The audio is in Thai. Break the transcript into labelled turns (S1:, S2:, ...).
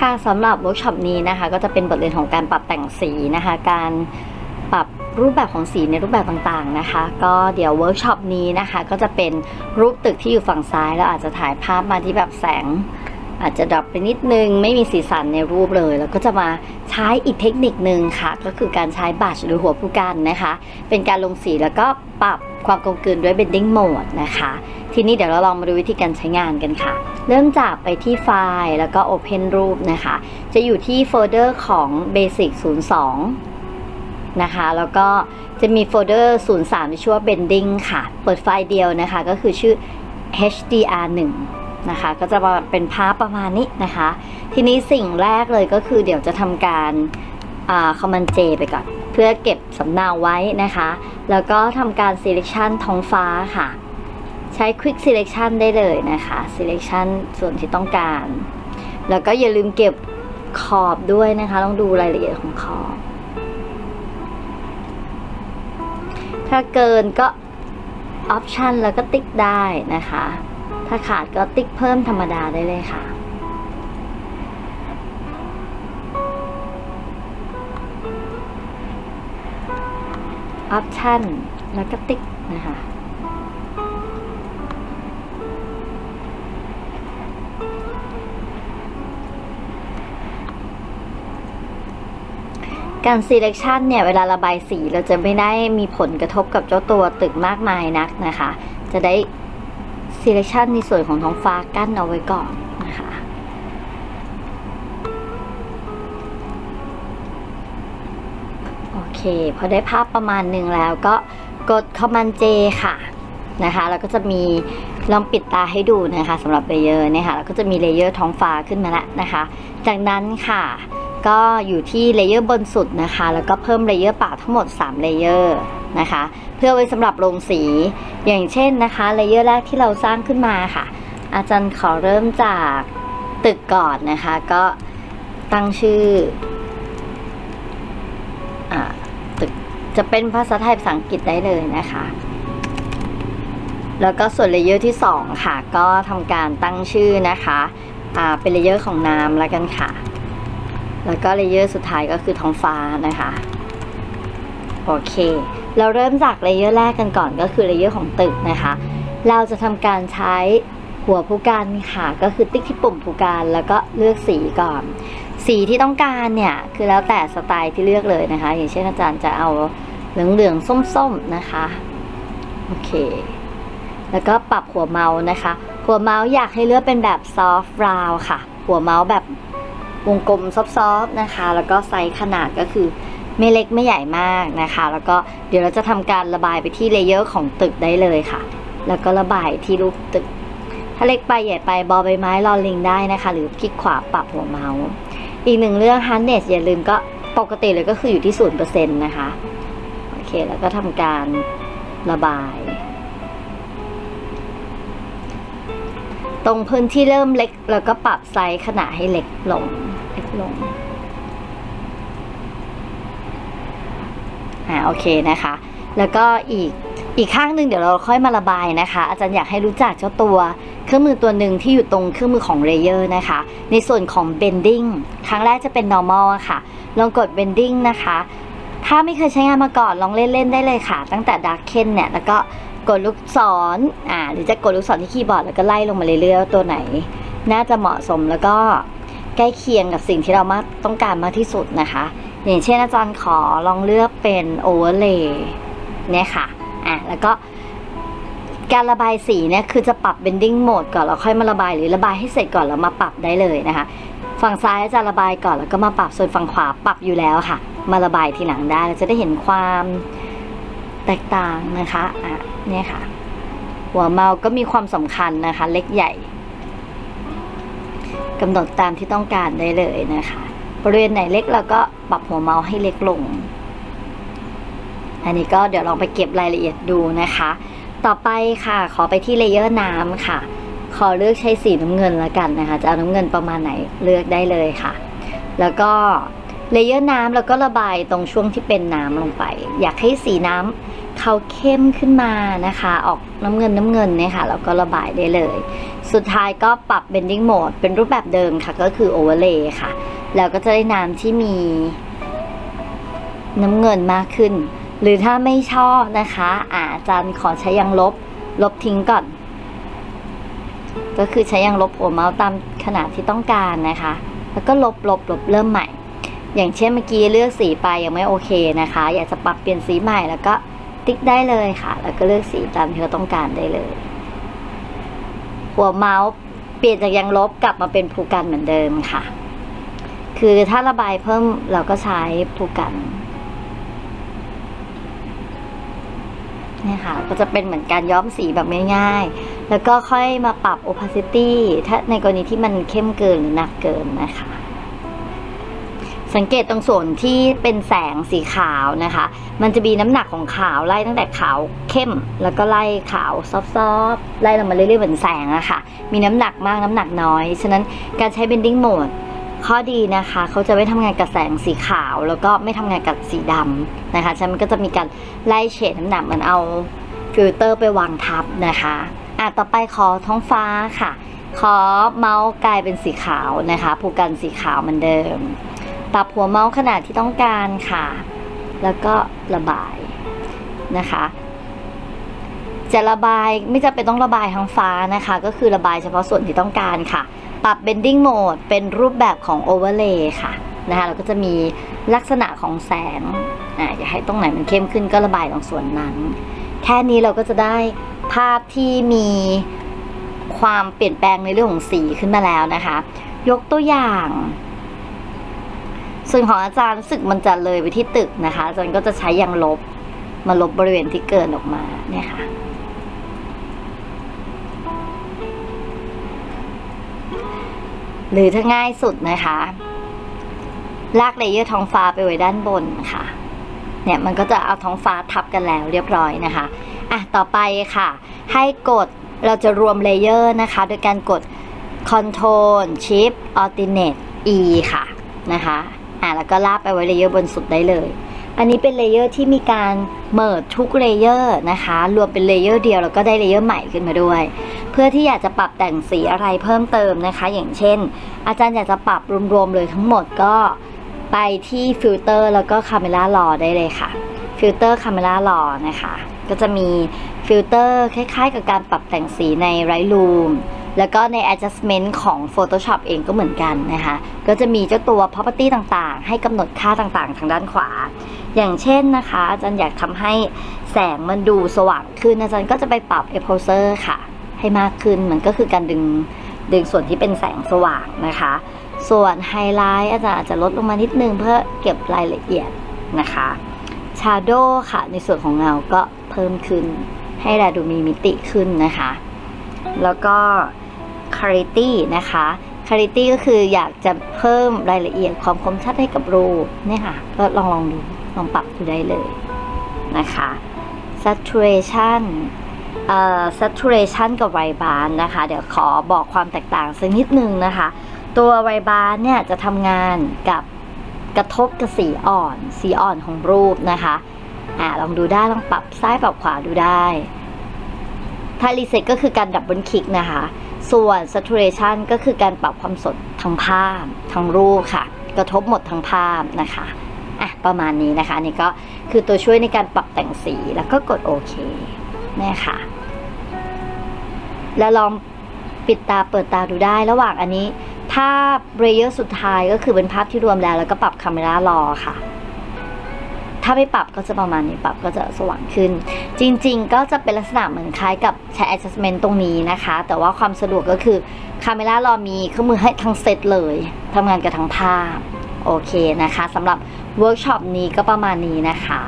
S1: ค่ะสำหรับเวิร์กช็อปนี้นะคะ ก็จะเป็นบทเรียนของการปรับแต่งสีนะคะ การปรับรูปแบบของสีในรูปแบบต่างๆนะคะ ก็เดี๋ยวเวิร์กช็อปนี้นะคะ ก็จะเป็นรูปตึกที่อยู่ฝั่งซ้าย แล้วอาจจะถ่ายภาพมาที่แบบแสง อาจจะดรอปไปนิดนึง ไม่มีสีสันในรูปเลย แล้วก็จะมาใช้อีกเทคนิคนึงค่ะ ก็คือการใช้บัชหรือหัวผู้กันนะคะ เป็นการลงสีแล้วก็ปรับความกลมกลืนด้วย bending mode นะคะ ทีนี้เดี๋ยวเราลองมาดูวิธีการใช้งานกันค่ะ เริ่มจากไปที่ไฟล์แล้วก็ Open รูปนะคะ จะอยู่ที่โฟลเดอร์ของ Basic 02 นะคะ แล้วก็จะมีโฟลเดอร์ 03 ที่ชื่อว่า Bending ค่ะ เปิดไฟล์เดียวนะคะ ก็คือชื่อ HDR1 นะคะ ก็จะมาเป็นภาพประมาณนี้นะคะ ทีนี้สิ่งแรกเลยก็คือเดี๋ยวจะทำการคอ่า Command J ไปก่อน เพื่อเก็บสำเนาไว้นะคะ แล้วก็ทำการ Selection ท้องฟ้าค่ะ ใช้ Quick Selection ได้เลยนะคะ Selection ส่วนที่ต้องการ แล้วก็อย่าลืมเก็บขอบด้วยนะคะ ต้องดูรายละเอียดของขอบ ถ้าเกินก็ Option แล้วก็ติ๊กได้นะคะ ถ้าขาดก็ติ๊กเพิ่มธรรมดาได้เลยค่ะ Option แล้วก็ติ๊กนะคะการ selection เนี่ย เวลาระบายสีเราจะไม่ได้มีผลกระทบกับเจ้าตัวตึกมากมายนักนะคะ จะได้ selection ในส่วนของท้องฟ้ากั้นเอาไว้ก่อนนะคะ โอเคพอได้ภาพประมาณหนึ่งแล้วก็กด Command J ค่ะนะคะแล้วก็จะมีลองปิดตาให้ดูนะคะสำหรับเลเยอร์เนี่ยค่ะแล้วก็จะมีเลเยอร์ท้องฟ้าขึ้นมาแล้วนะคะ จากนั้นค่ะก็อยู่ที่เลเยอร์บนสุดนะคะ แล้วก็เพิ่มเลเยอร์ป่าทั้งหมด 3 เลเยอร์นะคะ เพื่อไว้สำหรับลงสี อย่างเช่นนะคะเลเยอร์แรกที่เราสร้างขึ้นมาค่ะ อาจารย์ขอเริ่มจากตึกก่อนนะคะ ก็ตั้งชื่ออตึกจะเป็นภาษาไทยภาษาอังกฤษได้เลยนะคะ แล้วก็ส่วนเลเยอร์ที่ 2 ค่ะ ก็ทำการตั้งชื่อนะคะเป็นเลเยอร์ของน้ำแล้วกันค่ะ แล้วก็เลเยอร์สุดท้ายก็คือท้องฟ้านะคะ โอเค เราเริ่มจากเลเยอร์แรกกันก่อนก็คือเลเยอร์ของตึกนะคะ เราจะทำการใช้หัวผู้การค่ะ ก็คือติ๊กที่ปุ่มผู้การแล้วก็เลือกสีก่อน สีที่ต้องการเนี่ยคือแล้วแต่สไตล์ที่เลือกเลยนะคะ อย่างเช่นอาจารย์จะเอาเหลืองๆส้มๆนะคะ โอเค แล้วก็ปรับหัวเมาส์นะคะ หัวเมาส์อยากให้เลือกเป็นแบบ soft round ค่ะ หัวเมาส์แบบวงกลมซอฟๆนะคะ แล้วก็ไซส์ขนาดก็คือ ไม่เล็กไม่ใหญ่มากนะคะ แล้วก็เดี๋ยวเราจะทำการระบายไปที่เลเยอร์ของตึกได้เลยค่ะ แล้วก็ระบายที่รูปตึก ถ้าเล็กไปใหญ่ไปบอใบไม้รอลิงได้นะคะ หรือคลิกขวาปรับหัวเมาส์ อีกหนึ่งเรื่อง hardness อย่าลืมก็ปกติเลยก็คืออยู่ที่ 0%นะคะ โอเค แล้วก็ทำการระบาย ตรงพื้นที่เริ่มเล็ก แล้วก็ปรับไซส์ขนาดให้เล็กลง เล็กลง อ่าโอเคนะคะ แล้วก็อีกอีกข้างหนึ่งเดี๋ยวเราค่อยมาระบายนะคะ อาจารย์อยากให้รู้จักเจ้าตัวเครื่องมือตัวหนึ่งที่อยู่ตรงเครื่องมือของ Layer นะคะ ในส่วนของ Bending ครั้งแรกจะเป็น normal อะค่ะ ลองกด Bending นะคะ ถ้าไม่เคยใช้งานมาก่อนลองเล่นๆได้เลยค่ะ ตั้งแต่ Darken เนี่ยแล้วก็กดลูกศรอ่าหรือจะกดลูกศรที่คีย์บอร์ดแล้วก็ไล่ลงมาเรื่อยๆตัวไหน น่าจะเหมาะสมแล้วก็ ใกล้เคียงกับสิ่งที่เรามาต้องการมากที่สุดนะคะ อย่างเช่นอาจารย์ขอลองเลือกเป็น Overlay เนี่ยค่ะอะ แล้วก็การระบายสีเนี่ยคือจะปรับ bending mode ก่อนแล้วค่อยมาระบายหรือระบายให้เสร็จก่อนแล้วมาปรับได้เลยนะคะ ฝั่งซ้ายจะระบายก่อนแล้วก็มาปรับส่วนฝั่งขวาปรับอยู่แล้วค่ะ มาระบายทีหลังได้เราจะได้เห็นความแตกต่างนะคะอะเนี่ยค่ะ หัวเมาส์ก็มีความสำคัญนะคะ เล็กใหญ่ กำหนดตามที่ต้องการได้เลยนะคะ บริเวณไหนเล็กเราก็ปรับหัวเมาส์ให้เล็กลง อันนี้ก็เดี๋ยวลองไปเก็บรายละเอียดดูนะคะ ต่อไปค่ะ ขอไปที่เลเยอร์น้ำค่ะ ขอเลือกใช้สีน้ำเงินแล้วกันนะคะ จะเอาน้ำเงินประมาณไหนเลือกได้เลยค่ะ แล้วก็เลเยอร์น้ำแล้วก็ระบายตรงช่วงที่เป็นน้ำลงไป อยากให้สีน้ำ เขาเข้มขึ้นมานะคะ ออกน้ำเงินน้ำเงินเนี่ยค่ะแล้วก็ระบายได้เลย สุดท้ายก็ปรับ bending mode เป็นรูปแบบเดิมค่ะ ก็คือ overlay ค่ะ แล้วก็จะได้น้ำที่มีน้ำเงินมากขึ้น หรือถ้าไม่ชอบนะคะอาอาจารย์ขอใช้ยางลบ ลบทิ้งก่อน ก็คือใช้ยางลบหัวเมาส์ตามขนาดที่ต้องการนะคะ แล้วก็ลบลบลบเริ่มใหม่ อย่างเช่นเมื่อกี้เลือกสีไปยังไม่โอเคนะคะ อยากจะปรับเปลี่ยนสีใหม่แล้วก็ ติ๊กได้เลยค่ะ แล้วก็เลือกสีตามที่เราต้องการได้เลย หัวเมาส์เปลี่ยนจากยางลบกลับมาเป็นภูกันเหมือนเดิมค่ะ คือถ้าระบายเพิ่มเราก็ใช้ภูกันนี่ค่ะ ก็จะเป็นเหมือนการย้อมสีแบบง่ายๆ แล้วก็ค่อยมาปรับ opacity ถ้าในกรณีที่มันเข้มเกินหรือหนักเกินนะคะ สังเกตตรงส่วนที่เป็นแสงสีขาวนะคะ มันจะมีน้ำหนักของขาวไล่ตั้งแต่ขาวเข้ม แล้วก็ไล่ขาวซอฟต์ๆไล่ลงมาเรื่อยๆเหมือนแสงอะค่ะ มีน้ำหนักมากน้ำหนักน้อย ฉะนั้นการใช้ bending mode ข้อดีนะคะเขาจะไม่ทำงานกับแสงสีขาว แล้วก็ไม่ทำงานกับสีดำนะคะ ฉะนั้นมันก็จะมีการไล่เฉดน้ำหนักเหมือนเอาฟิลเตอร์ไปวางทับนะคะอะต่อไปขอท้องฟ้าค่ะ ขอเมาส์กลายเป็นสีขาวนะคะผูกกันสีขาวเหมือนเดิม ปรับหัวเมาส์ขนาดที่ต้องการค่ะ แล้วก็ระบายนะคะ จะระบายไม่จำเป็นต้องระบายทั้งฟ้านะคะ ก็คือระบายเฉพาะส่วนที่ต้องการค่ะ ปรับ bending mode เป็นรูปแบบของ overlay ค่ะนะคะแล้วก็จะมีลักษณะของแสงอ่าอยากให้ตรงไหนมันเข้มขึ้นก็ระบายตรงส่วนนั้น แค่นี้เราก็จะได้ภาพที่มีความเปลี่ยนแปลงในเรื่องของสีขึ้นมาแล้วนะคะ ยกตัวอย่าง ส่วนของอาจารย์สึกมันจะเลยไปที่ตึกนะคะ อาจารย์ก็จะใช้ยางลบมาลบบริเวณที่เกินออกมาเนี่ยค่ะหรือถ้าง่ายสุดนะคะ ลากเลเยอร์ท้องฟ้าไปไว้ด้านบนค่ะ เนี่ยมันก็จะเอาท้องฟ้าทับกันแล้วเรียบร้อยนะคะ อะ ต่อไปค่ะ ให้กดเราจะรวมเลเยอร์นะคะ โดยการกด Ctrl Shift Alternate E ค่ะนะคะ อะแล้วก็ลากไปไว้เลเยอร์บนสุดได้เลย อันนี้เป็นเลเยอร์ที่มีการเมิร์ทุกเลเยอร์นะคะ รวมเป็นเลเยอร์เดียวแล้วก็ได้เลเยอร์ใหม่ขึ้นมาด้วย เพื่อที่อยากจะปรับแต่งสีอะไรเพิ่มเติมนะคะ อย่างเช่น อาจารย์อยากจะปรับรวมๆเลยทั้งหมดก็ไปที่ฟิลเตอร์แล้วก็คาเมล่ารอได้เลยค่ะฟิลเตอร์คาเมล่ารอนะคะ ก็จะมีฟิลเตอร์คล้ายๆ กับการปรับแต่งสีใน Lightroom แล้วก็ใน adjustment ของ Photoshop เองก็เหมือนกันนะคะ ก็จะมีเจ้าตัว property ต่างๆ ให้กำหนดค่าต่างๆ ทางด้านขวา อย่างเช่นนะคะอาจารย์อยากทำให้แสงมันดูสว่างขึ้นอาจารย์ก็จะไปปรับ exposure ค่ะ ให้มากขึ้นมันก็คือการดึงดึงส่วนที่เป็นแสงสว่างนะคะ ส่วนไฮไลท์อาจารย์อาจจะลดลงมานิดนึงเพื่อเก็บรายละเอียดนะคะชาโดว์ค่ะ ในส่วนของเงาก็เพิ่มขึ้นให้แลดูมีมิติขึ้นนะคะ แล้วก็ clarity นะคะ clarity ก็คืออยากจะเพิ่มรายละเอียดความคมชัดให้กับรูปเนี่ยค่ะ ก็ลองลองดู ลองปรับดูได้เลยนะคะ saturation เอ่อ saturation กับไวบานนะคะ เดี๋ยวขอบอกความแตกต่างสักนิดนึงนะคะ ตัวไวบานเนี่ยจะทำงานกับกระทบกับสีอ่อน สีอ่อนของรูปนะคะอ่าลองดูได้ ลองปรับซ้ายปรับขวาดูได้ถ้ารีเซ็ตก็คือการดับเบิลคลิกนะคะ ส่วน saturation ก็คือการปรับความสดทั้งภาพทั้งรูปค่ะ กระทบหมดทั้งภาพนะคะอะประมาณนี้นะคะนี่ก็คือตัวช่วยในการปรับแต่งสีแล้วก็กดโอเคเนี่ยค่ะ แล้วลองปิดตาเปิดตาดูได้ระหว่างอันนี้ถ้าเบรเยอร์สุดท้ายก็คือเป็นภาพที่รวมแล้ว แล้วก็ปรับคาเมรารอค่ะาไปปรับก็จะประมาณนี้ปรับก็จะสว่างขึ้น จริงๆ ก็จะเป็นลักษณะเหมือนคล้ายกับใช้ adjustment ตรงนี้นะคะ แต่ว่าความสะดวกก็คือคาเมรารอมีเครื่องมือให้ทั้งเซตเลยทำงานกับทั้งภาพ โอเคนะคะสำหรับเวิร์กช็อปนี้ก็ประมาณนี้นะคะ